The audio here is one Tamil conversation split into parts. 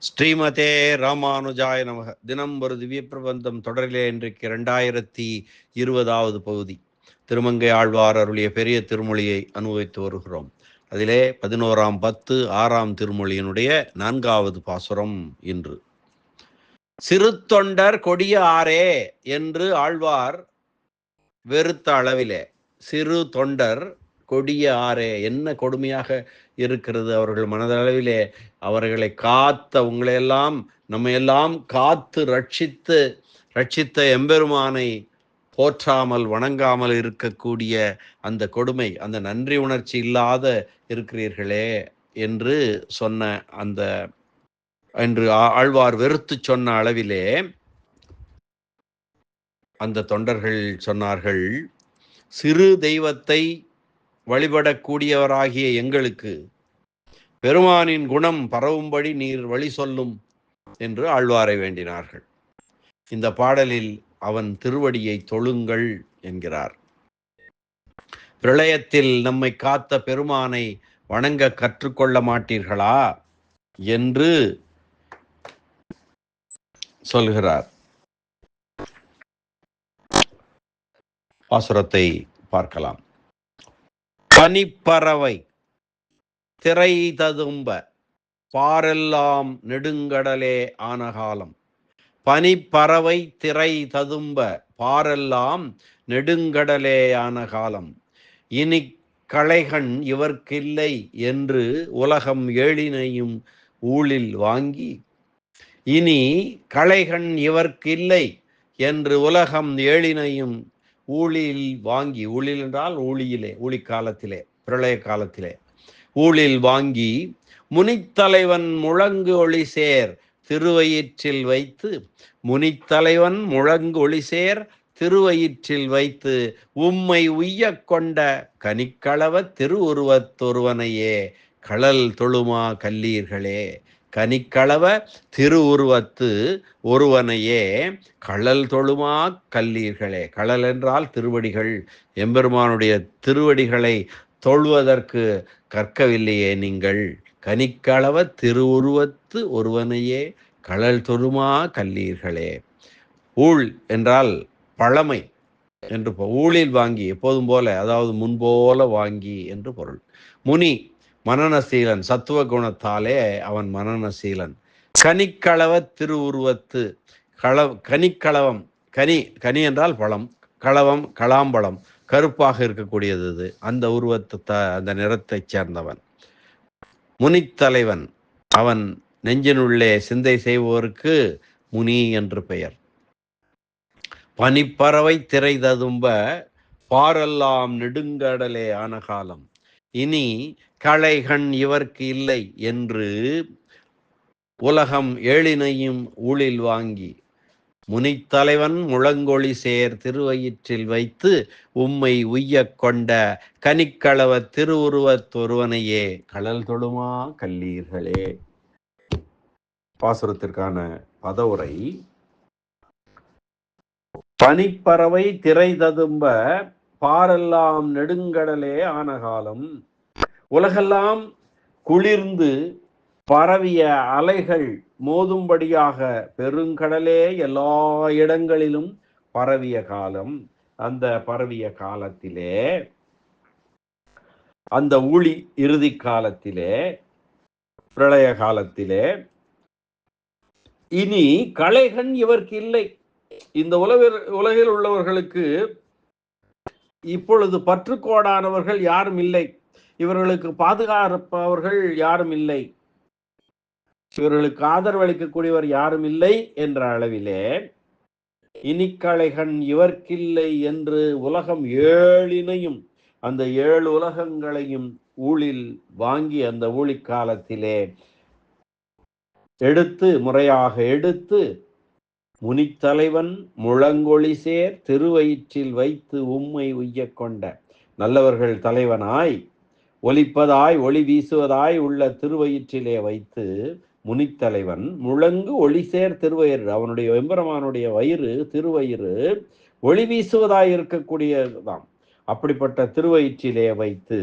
ஸ்ரீமதே ராமானுஜாய நமக. தினம் ஒரு திவ்ய பிரபந்தம் தொடரிலே இன்றைக்கு இரண்டாயிரத்தி இருபதாவது பகுதி. திருமங்கை ஆழ்வார் அருளிய பெரிய திருமொழியை அனுபவித்து வருகிறோம். அதிலே பதினோராம் பத்து ஆறாம் திருமொழியினுடைய நான்காவது பாசுரம் இன்று. சிறு தொண்டர் கொடிய ஆரே என்று ஆழ்வார் வெறுத்த அளவிலே சிறு தொண்டர் கொடிய ஆரே என்ன கொடுமையாக இருக்கிறது. அவர்கள் மனதளவிலே அவர்களை காத்த உங்களையெல்லாம் நம்ம எல்லாம் காத்து ரட்சித்து ரட்சித்த எம்பெருமானை போற்றாமல் வணங்காமல் இருக்கக்கூடிய அந்த கொடுமை அந்த நன்றி உணர்ச்சி இல்லாத இருக்கிறீர்களே என்று சொன்ன அந்த என்று ஆழ்வார் வெறுத்து சொன்ன அளவிலே அந்த தொண்டர்கள் சொன்னார்கள் சிறு தெய்வத்தை வழிபடக்கூடியவராகிய எங்களுக்கு பெருமானின் குணம் பரவும்படி நீர் வழி சொல்லும் என்று ஆழ்வாரை வேண்டினார்கள். இந்த பாடலில் அவன் திருவடியை தொழுங்கள் என்கிறார். பிரளயத்தில் நம்மை காத்த பெருமானை வணங்க கற்றுக்கொள்ள மாட்டீர்களா என்று சொல்கிறார். பாசுரத்தை பார்க்கலாம். பனிப்பறவை திரை ததும்ப பாரெல்லாம் நெடுங்கடலே ஆனகாலம். பனிப்பறவை திரை ததும்ப பாரெல்லாம் நெடுங்கடலேயான காலம் இனி களைகண் இவர்க்கில்லை என்று உலகம் ஏழினையும் ஊழில் வாங்கி இனி களைகண் இவர்க்கில்லை என்று உலகம் ஏழினையும் ஊழில் வாங்கி ஊழில் என்றால் ஊழியிலே ஊழி காலத்திலே பிரளய காலத்திலே. ஊழில் வாங்கி முனித்தலைவன் முழங்கு ஒளி சேர் திருவயிற்றில் வைத்து முனித்தலைவன் முழங்கு ஒளி சேர் திருவயிற்றில் வைத்து உம்மை உய்ய கொண்ட கனிக்களவ திருவுருவத்தொருவனையே களல் தொழுமா கல்லீர்களே. கனிக்களவ திருவுருவத்து ஒருவனையே களல் தொழுமா கல்லீர்களே. கழல் என்றால் திருவடிகள். எம்பெருமானுடைய திருவடிகளை தொழுவதற்கு கற்கவில்லையே நீங்கள். கனிக்களவ திருவுருவத்து ஒருவனையே கழல் தொழுமா கல்லீர்களே. ஊழ் என்றால் பழமை என்று ஊழில் வாங்கி எப்போதும் போல அதாவது முன்போல வாங்கி என்று பொருள். முனி மனநசீலன் சத்துவ குணத்தாலே அவன் மனநசீலன். கனிக்களவ திருவுருவத்து கள கனிக்களவம் கனி கனி என்றால் பழம் களவம் களாம்பழம் கருப்பாக இருக்கக்கூடியது இது. அந்த உருவத்தை த- அந்த நிறத்தைச் சேர்ந்தவன். முனித்தலைவன் அவன் நெஞ்சினுள்ளே சிந்தை செய்வோருக்கு முனி என்று பெயர். பனிப்பறவை திரை ததும்ப பாரெல்லாம் நெடுங்கடலே ஆன காலம். இனி களைகண் இவர்க்கு இல்லை என்று உலகம் ஏழினையும் ஊழில் வாங்கி முனித்தலைவன் முழங்கொழி சேர் திருவயிற்றில் வைத்து உம்மை உய்யக் கொண்ட கனிக்களவ திருவுருவத்தொருவனையே கடல் தொழுமா கல்லீர்களே. பாசுரத்திற்கான பதவுரை. பனிப்பறவை திரை ததும்ப பாரெல்லாம் நெடுங்கடலே ஆன காலம். உலகெல்லாம் குளிர்ந்து பரவிய அலைகள் மோதும்படியாக பெருங்கடலே எல்லா இடங்களிலும் பரவிய காலம். அந்த பரவிய காலத்திலே அந்த ஊழி இறுதி காலத்திலே பிரளய காலத்திலே இனி களைகண் இவர்க்கு இல்லை. இந்த உலகில் உலகில் உள்ளவர்களுக்கு இப்பொழுது பற்றுக்கோடானவர்கள் யாரும் இல்லை. இவர்களுக்கு பாதுகாப்பவர்கள் யாரும் இல்லை. இவர்களுக்கு ஆதரவளிக்கக்கூடியவர் யாரும் இல்லை என்ற அளவிலே இனிக்கலைகன் இவர்க்கில்லை என்று உலகம் ஏழினையும் அந்த ஏழு உலகங்களையும் ஊழில் வாங்கி அந்த ஊழிக்காலத்திலே எடுத்து முறையாக எடுத்து முனித்தலைவன் முழங்கொழி சேர் திருவயிற்றில் வைத்து உம்மை உய்ய கொண்ட. நல்லவர்கள் தலைவனாய் ஒலிப்பதாய் ஒளி வீசுவதாய் உள்ள திருவயிற்றிலே வைத்து முனித்தலைவன் முழங்கு ஒளி சேர் திருவயிறு. அவனுடைய வெம்பரமானுடைய வயிறு திருவயிறு. ஒளி வீசுவதாய் இருக்கக்கூடியதாம். அப்படிப்பட்ட திருவயிற்றிலே வைத்து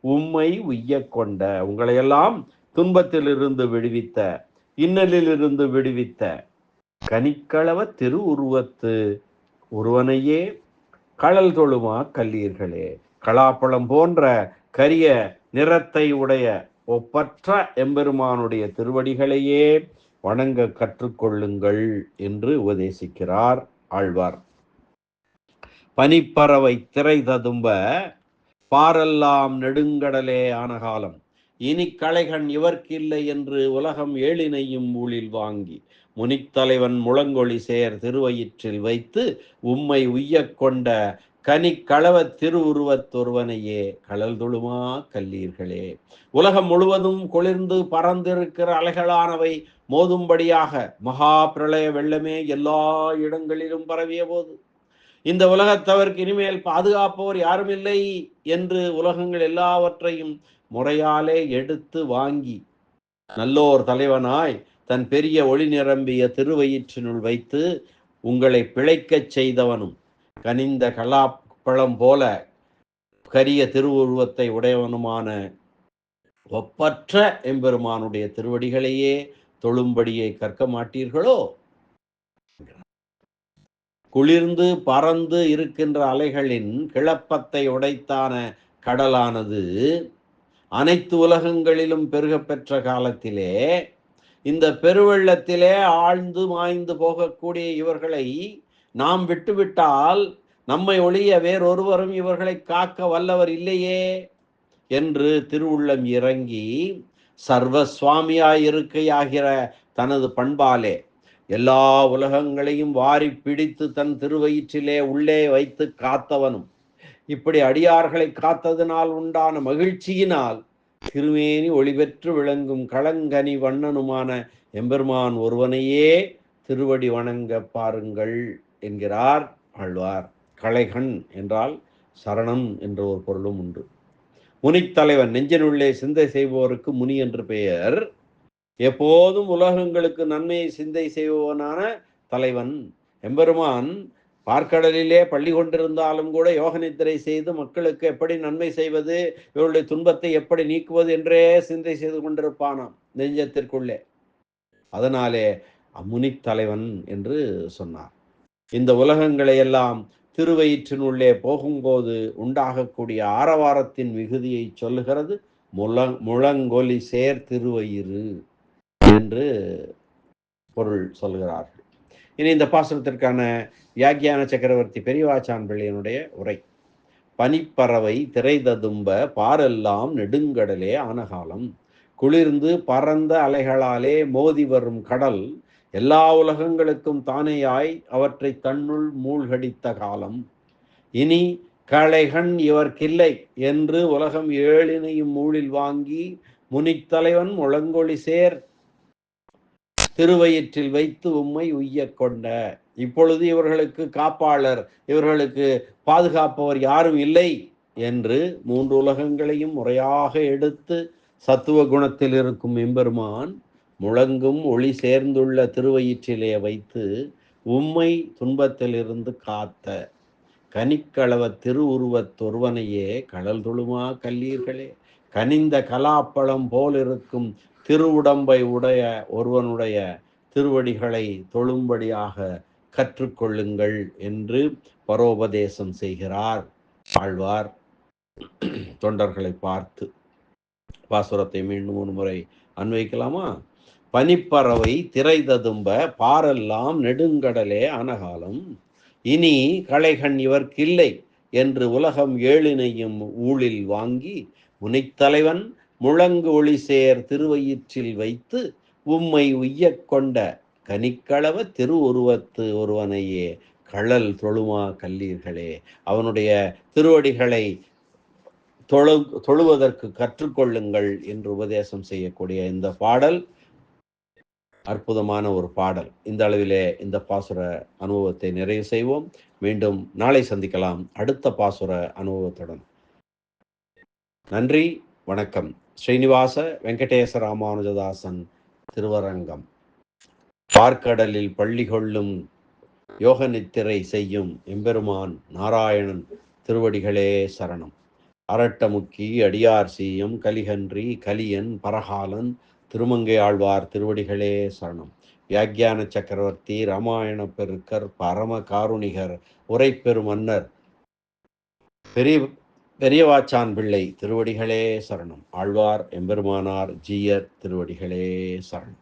உம்மை உய்ய கொண்ட உங்களையெல்லாம் துன்பத்திலிருந்து விடுவித்த இன்னலிலிருந்து விடுவித்த கனிக்களவ திருவுருவத்து ஒருவனையே களல் தொழுமா கல்லீர்களே. கலாப்பழம் போன்ற கரிய நிறத்தை உடைய ஒப்பற்ற எம்பெருமானுடைய திருவடிகளையே வணங்க கற்றுக்கொள்ளுங்கள் என்று உபதேசிக்கிறார் ஆழ்வார். பனிப்பறவை திரை ததும்ப பாரெல்லாம் நெடுங்கடலே ஆன காலம். இனி களைகண் இவர்க்கில்லை என்று உலகம் ஏழினையும் ஊழில் வாங்கி முனித்தலைவன் முழங்கொழி சேர் திருவயிற்றில் வைத்து உம்மை உய்யக் கொண்ட கனி திருவுருவத்தொருவனையே கடல் தொழுமா கல்லீர்களே. உலகம் முழுவதும் குளிர்ந்து பறந்திருக்கிற அலைகளானவை மோதும்படியாக மகா பிரளய வெள்ளமே எல்லா இடங்களிலும் பரவிய போது. இந்த உலகத்தவருக்கு இனிமேல் பாதுகாப்பவர் யாரும் இல்லை என்று உலகங்கள் எல்லாவற்றையும் முறையாலே எடுத்து வாங்கி நல்லோர் தலைவனாய் தன் பெரிய ஒளி நிரம்பிய திருவயிற்றினுள் வைத்து உங்களை பிழைக்கச் செய்தவனும் கனிந்த கலாப்பழம் போல கரிய திருவுருவத்தை உடையவனுமான ஒப்பற்ற எம்பெருமானுடைய திருவடிகளையே தொழும்படியை கற்க மாட்டீர்களோ? குளிர்ந்து பறந்து இருக்கின்ற அலைகளின் கிளப்பத்தை உடைத்தான கடலானது அனைத்து உலகங்களிலும் பெருக பெற்ற காலத்திலே இந்த பெருவெள்ளத்திலே ஆழ்ந்து மாய்ந்து போகக்கூடிய இவர்களை நாம் விட்டுவிட்டால் நம்மை ஒழிய வேறொருவரும் இவர்களை காக்க வல்லவர் இல்லையே என்று திருவுள்ளம் இறங்கி சர்வ இருக்கையாகிற தனது பண்பாலே எல்லா உலகங்களையும் வாரி பிடித்து தன் திருவயிற்றிலே உள்ளே வைத்து காத்தவனும். இப்படி அடியார்களை காத்ததினால் உண்டான மகிழ்ச்சியினால் திருமேனி ஒளிபெற்று விளங்கும் களங்கனி வண்ணனுமான எம்பெருமான் ஒருவனையே திருவடி வணங்க பாருங்கள் என்கிறார் ஆழ்வார். களைகண் என்றால் சரணம் என்ற ஒரு பொருளும் உண்டு. முனித்தலைவன் நெஞ்சனுள்ளே சிந்தை செய்பவருக்கு முனி என்று பெயர். எப்போதும் உலகங்களுக்கு நன்மையை சிந்தை செய்பவனான தலைவன் எம்பெருமான் பார்க்கடலிலே பள்ளி கொண்டிருந்தாலும் கூட யோக நித்திரை செய்து மக்களுக்கு எப்படி நன்மை செய்வது இவருடைய துன்பத்தை எப்படி நீக்குவது என்றே சிந்தை செய்து கொண்டிருப்பானாம் நெஞ்சத்திற்குள்ளே. அதனாலே அம்முனித் தலைவன் என்று சொன்னார். இந்த உலகங்களை எல்லாம் திருவயிற்றினுள்ளே போகும்போது உண்டாகக்கூடிய ஆரவாரத்தின் மிகுதியை சொல்லுகிறது முழ முழங்கொலி சேர் திருவயிறு என்று பொருள் சொல்கிறார்கள். இனி இந்த பாசனத்திற்கான வியாக்கியான சக்கரவர்த்தி பெரியவாச்சான் பிள்ளையனுடைய உரை. பனிப்பறவை திரை ததும்ப பாரெல்லாம் நெடுங்கடலே ஆனகாலம். குளிர்ந்து பறந்த அலைகளாலே மோதி வரும் கடல் எல்லா உலகங்களுக்கும் தானேயாய் அவற்றை தன்னுள் மூழ்கடித்த காலம். இனி களைகண் இவர்க்கில்லை என்று உலகம் ஏழினையும் மூழில் வாங்கி முனித்தலைவன் முழங்கொழி சேர் திருவயிற்றில் வைத்து உம்மை உய்ய கொண்ட. இப்பொழுது இவர்களுக்கு காப்பாளர் இவர்களுக்கு பாதுகாப்பவர் யாரும் இல்லை என்று மூன்று உலகங்களையும் முறையாக எடுத்து சத்துவ குணத்தில் இருக்கும் எம்பெருமான் முழங்கும் ஒளி சேர்ந்துள்ள திருவயிற்றிலே வைத்து உம்மை துன்பத்திலிருந்து காத்த. கனிக்களவ திருவுருவத் தொருவனையே கடல் தொழுமா கல்லீர்களே? கனிந்த கலாப்பழம் போலிருக்கும் திருவுடம்பை உடைய ஒருவனுடைய திருவடிகளை தொழும்படியாக கற்றுக்கொள்ளுங்கள் என்று பரோபதேசம் செய்கிறார். ஆழ்வார் தொண்டர்களை பார்த்து பாசுரத்தை மீண்டும் ஒரு முறை அன்வைக்கலாமா பனிப்பறவை திரை ததும்ப பாரெல்லாம் நெடுங்கடலே அனகாலம் இனி களைகண் இவர்க்கில்லை என்று உலகம் ஏழினையும் ஊழில் வாங்கி முனைத்தலைவன் முழங்கு ஒளி சேர் திருவயிற்றில் வைத்து உம்மை உய்யக் கொண்ட கனிக்களவ திருவுருவத்து ஒருவனையே கழல் தொழுமா கல்லீர்களே. அவனுடைய திருவடிகளை தொழு தொழுவதற்கு கற்றுக்கொள்ளுங்கள் என்று உபதேசம் செய்யக்கூடிய இந்த பாடல் அற்புதமான ஒரு பாடல். இந்த அளவிலே இந்த பாசுர அனுபவத்தை நிறைவு செய்வோம். மீண்டும் நாளை சந்திக்கலாம். அடுத்த பாசுர அனுபவத்துடன். நன்றி வணக்கம். ஸ்ரீனிவாச வெங்கடேச ராமானுஜதாசன் திருவரங்கம். பார்க்கடலில் பள்ளி கொள்ளும் யோக நித்திரை செய்யும் எம்பெருமான் நாராயணன் திருவடிகளே சரணம். அரட்டமுக்கி அடியார் சீயம் கலிகன்றி கலியன் பரகாலன் திருமங்கை ஆழ்வார் திருவடிகளே சரணம். வியாக்கியான சக்கரவர்த்தி ராமாயண பெருக்கர் பரம காருணிகர் உரைப்பெரு மன்னர் பெரிய பெரியவாச்சான் பிள்ளை திருவடிகளே சரணம். ஆழ்வார் எம்பெருமானார் ஜீயர் திருவடிகளே சரணம்.